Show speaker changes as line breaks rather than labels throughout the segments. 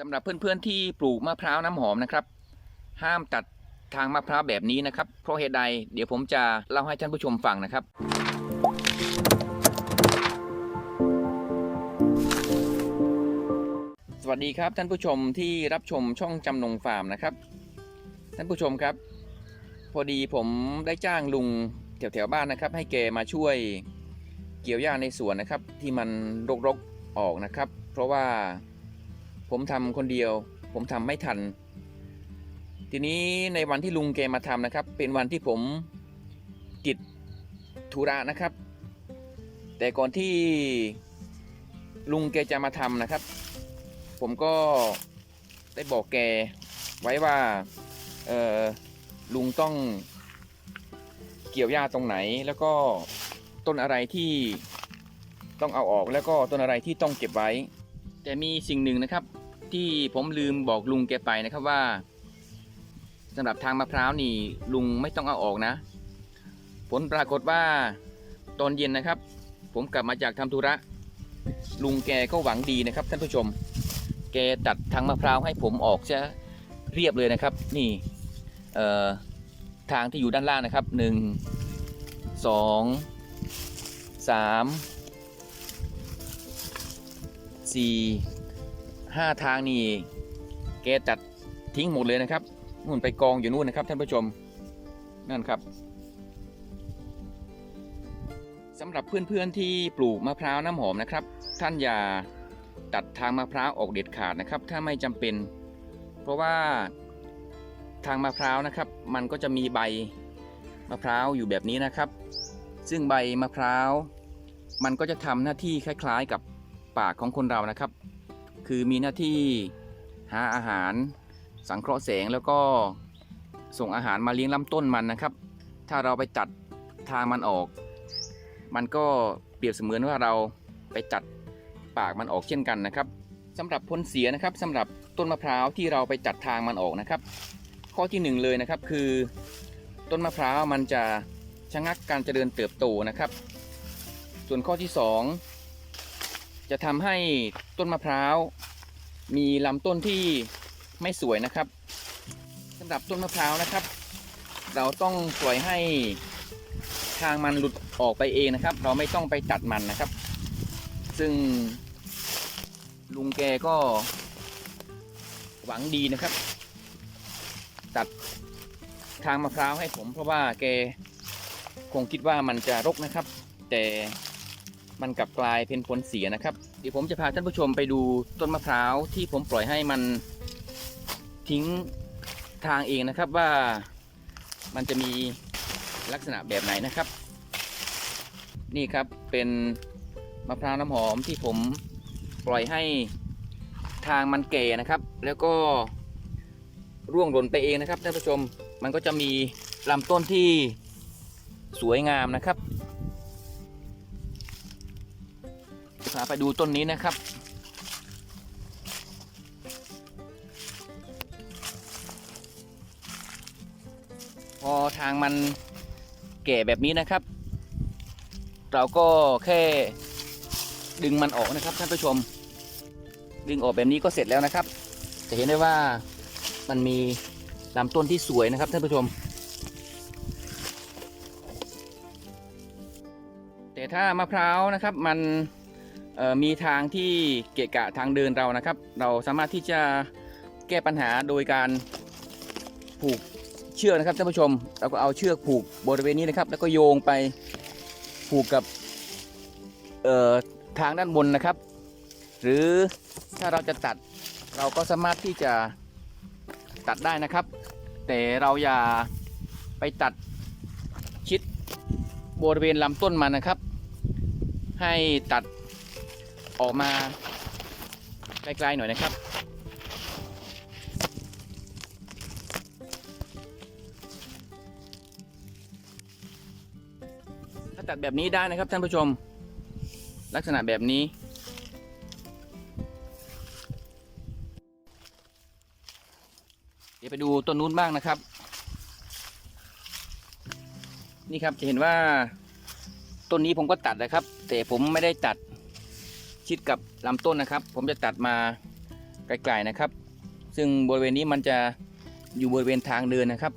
สำหรับเพื่อนๆที่ปลูกมะพร้าวน้ำหอมนะครับ ห้ามตัดทางมะพร้าวแบบนี้นะครับ เพราะเหตุใดเดี๋ยวผมจะเล่าให้ท่านผู้ชมฟังนะครับสวัสดีครับท่านผู้ชมที่รับชมช่องจำนงฟาร์มนะครับ ท่านผู้ชมครับ พอดีผมได้จ้างลุงแถวๆบ้านนะครับ ให้แกมาช่วยเกี่ยวหญ้าในสวนนะครับ ที่มันรกๆออกนะครับ เพราะว่า ผมทำคนเดียว ผมทำไม่ทัน ทีนี้ในวันที่ลุงแกมาทำนะครับ เป็นวันที่ผมกิจธุระนะครับ แต่ก่อนที่ลุงแกจะมาทำนะครับ ผมก็ได้บอกแกไว้ว่าเออลุงต้องเกี่ยวหญ้าตรงไหน แล้วก็ต้นอะไรที่ต้องเอาออกแล้วก็ต้นอะไรที่ต้องเก็บไว้ แต่มีสิ่งหนึ่งนะครับ ที่ผมลืมบอกลุงแกไปนะครับว่าสำหรับทางมะพร้าวนี่ลุงไม่ต้องเอาออกนะ ผลปรากฏว่าตอนเย็นนะครับ ผมกลับมาจากทำธุระ ลุงแกก็หวังดีนะครับท่านผู้ชม แกตัดทางมะพร้าวให้ผมออกจะเรียบเลยนะครับ นี่ทางที่อยู่ด้านล่างนะครับหนึ่งสองสามสี่ ห้าทางนี่แกจัดทิ้งหมดเลยนะครับนู่นไปกองอยู่นู่นนะครับท่านผู้ชมนั่นครับสำหรับเพื่อนๆที่ปลูกมะพร้าวน้ำหอมนะครับ ท่านอย่าตัดทางมะพร้าวออกเด็ดขาดนะครับ ถ้าไม่จำเป็น เพราะว่าทางมะพร้าวนะครับ มันก็จะมีใบมะพร้าวอยู่แบบนี้นะครับ ซึ่งใบมะพร้าว มันก็จะทำหน้าที่คล้าย ๆ กับปากของคนเรานะครับ คือมีหน้าที่หาอาหารสังเคราะห์แสงแล้วก็ส่งอาหารมาเลี้ยงลำต้นมันนะครับ ถ้าเราไปตัดทางมันออก มันก็เปรียบเสมือนว่าเราไปตัดปากมันออกเช่นกันนะครับสำหรับผลเสียนะครับสำหรับต้นมะพร้าวที่เราไปตัดทางมันออกนะครับ ข้อที่หนึ่งเลยนะครับคือ ต้นมะพร้าวมันจะชะงักการเจริญเติบโตนะครับ ส่วนข้อที่สอง จะทำให้ต้นมะพร้าว มีลำต้นที่ไม่สวยนะครับสำหรับต้นมะพร้าวนะครับ เราต้องปล่อยให้ทางมันหลุดออกไปเองนะครับ เราไม่ต้องไปตัดมันนะครับ ซึ่งลุงแกก็หวังดีนะครับ ตัดทางมะพร้าวให้ผม เพราะว่าแกคงคิดว่ามันจะรกนะครับ แต่ มันกลับกลายเป็นผลเสียนะครับเดี๋ยวผมจะพาท่านผู้ชมไปดูต้นมะพร้าวที่ผมปล่อยให้มันทิ้งทางเองนะครับว่ามันจะมีลักษณะแบบไหนนะครับ นี่ครับเป็นมะพร้าวน้ำหอมที่ผมปล่อยให้ทางมันแก่นะครับ แล้วก็ร่วงหล่นไปเองนะครับท่านผู้ชมมันก็จะมีลำต้นที่สวยงามนะครับ พาไปดูต้นนี้นะครับ พอทางมันแก่แบบนี้นะครับ เราก็แค่ดึงมันออกนะครับท่านผู้ชม ดึงออกแบบนี้ก็เสร็จแล้วนะครับ จะเห็นได้ว่ามันมีลำต้นที่สวยนะครับท่านผู้ชม แต่ถ้ามะพร้าวนะครับมัน มีทางที่เกะกะทางเดินเรานะครับ เราสามารถที่จะแก้ปัญหาโดยการผูกเชือกนะครับท่านผู้ชม เราก็เอาเชือกผูกบริเวณนี้นะครับ แล้วก็โยงไปผูกกับทางด้านบนนะครับ หรือถ้าเราจะตัดเราก็สามารถที่จะตัดได้นะครับ แต่เราอย่าไปตัดชิดบริเวณลำต้นมันนะครับ ให้ตัด ออกมาไกลๆหน่อยนะครับ ถ้าตัดแบบนี้ได้นะครับท่านผู้ชม ลักษณะแบบนี้ เดี๋ยวไปดูต้นนู้นบ้างนะครับ นี่ครับจะเห็นว่าต้นนี้ผมก็ตัดนะครับ แต่ผมไม่ได้ตัด ชิดกับลำต้นนะครับ ผมจะตัดมาไกลๆนะครับ ซึ่งบริเวณนี้มันจะอยู่บริเวณทางเดินนะครับ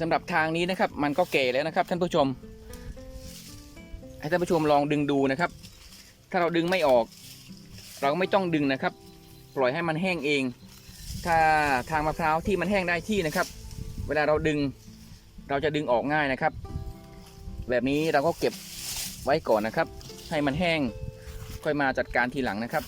สำหรับทางนี้นะครับ มันก็เก๋แล้วนะครับท่านผู้ชม ให้ท่านผู้ชมลองดึงดูนะครับ ถ้าเราดึงไม่ออก เราก็ไม่ต้องดึงนะครับ ปล่อยให้มันแห้งเอง ถ้าทางมะพร้าวที่มันแห้งได้ที่นะครับ เวลาเราดึงเราจะดึงออกง่ายนะครับ แบบนี้เราก็เก็บไว้ก่อนนะครับ ให้มันแห้งค่อยมาจัดการทีหลังนะครับ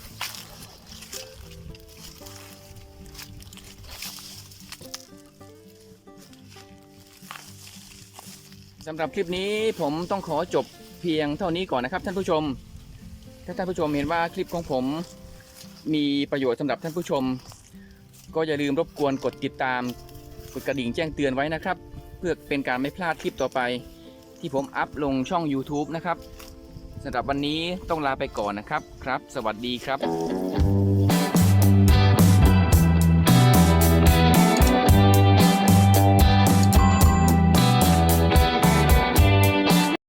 สำหรับคลิปนี้ผมต้องขอจบเพียงเท่านี้ก่อนนะครับท่านผู้ชม ถ้าท่านผู้ชมเห็นว่าคลิปของผม มีประโยชน์สำหรับท่านผู้ชม ก็อย่าลืมรบกวนกดติดตาม กดกระดิ่งแจ้งเตือนไว้นะครับ เพื่อเป็นการไม่พลาดคลิปต่อไป ที่ผมอัพลงช่อง YouTube นะครับสำหรับวันนี้ต้องลาไปก่อนนะครับครับ สวัสดีครับ